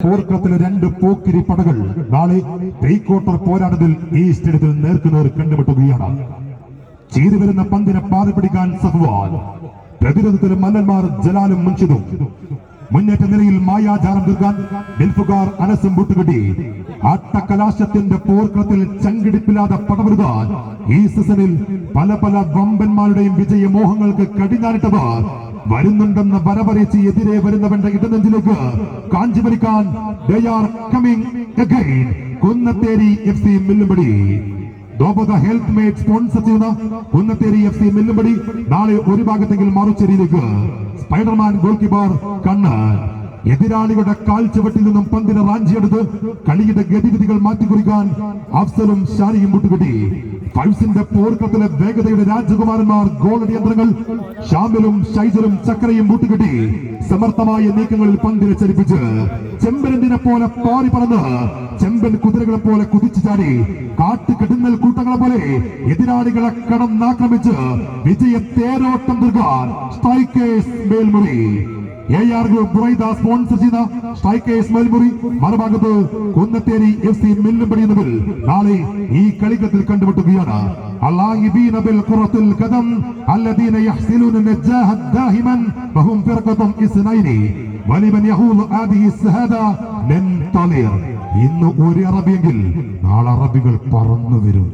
പോർക്കളത്തിലെ രണ്ട് പോക്കിരി പടകൾ നാളെ pre quarter പോരാട്ടത്തിൽ ഈ സ്റ്റേഡിയത്തിൽ നേർക്കുനേർ കണ്ടുമുട്ടുകയാണ്. ചെയ്തു വരുന്ന പന്തിനെ പാതി പിടിക്കാൻ സഫ്വാൻ പ്രതിരോധത്തിൽ മല്ലന്മാർ ജലാലും മുൻഷിദും മുന്നേറ്റ നിലയിൽ മായാജാലം തീർക്കാൻ ഡെൽഫുകാർ അനസും കൂട്ടുകെട്ടി ആട്ടക്കലാശത്തിന്റെ പോർക്കളത്തിൽ ചങ്കിടിപ്പില്ലാതെ പടവരുതാൻ ഈ സീസണിൽ പല പല വമ്പന്മാരുടെയും വിജയമോഹങ്ങൾക്ക് കടിഞ്ഞാനിട്ടവർ വരുന്നുണ്ടെന്ന വരവറിയിച്ച് എതിരെ വരുന്നവന്റെ ഇടനെഞ്ചിലേക്ക് കാഞ്ചി വലിക്കാൻ. Kunnatheri F C Millumpadi. ദോപത health made sponsor ചെയ്യുന്ന കുന്നത്തേരി എഫ് സി നാളെ ഒരു ഭാഗത്തെങ്കിൽ മറുചേരിയിലേക്ക്. സ്പൈഡർമാൻ ഗോൾ കീപ്പർ കണ്ണൻ എതിരാളികളുടെ കാൽ ചുവട്ടിൽ നിന്നും പന്തിനെ റാഞ്ചിയെടുത്ത് കളിയുടെ ഗതിവിധികൾ മാറ്റിക്കുറിക്കാൻ അഫ്സലും ഷാരിയും മുട്ടുകെട്ടി. ഫൈവ്സിന്റെ പോർക്കത്തിലെ വേഗതയുടെ രാജകുമാരന്മാർ ഗോളടി യന്ത്രങ്ങൾ ഷാമിലും ഷൈജറും ചക്രയും കൂട്ടുകെട്ടി സമർത്ഥമായ നീക്കങ്ങളിൽ പന്തിനെ ചലിപ്പിച്ച് ചെമ്പരന്തിനെ പോലെ പാറി പറന്ന് ചെമ്പൻ കുതിരകളെ പോലെ കുതിച്ചു ചാടി കാട്ടുകെട്ടുന്നൽ കൂട്ടങ്ങളെ പോലെ എതിരാളികളെ കടന്നാക്രമിച്ച് വിജയ തേരോട്ടം തീർക്കാൻ strikers Melmuri. A R group Buraidah sponsor ചെയ്യുന്ന സ്ട്രൈക്കേഴ്സ് മേൽമുറി മറുഭാഗത്ത് കുന്നത്തേരി എഫ് സി മില്ലുംപടി എന്നിവർ നാളെ ഈ കളിക്കത്തിൽ കണ്ടുമുട്ടുകയാണ് اللاعبين بالكرة القدم الذين يحسنون النجاح دائما وهم فرقة اثنين ولمن يهول هذه الشهادة ننطلق ഇന്ന് ഒരു അറബിയെങ്കിൽ നാളെ അറബികൾ പറന്നു വരും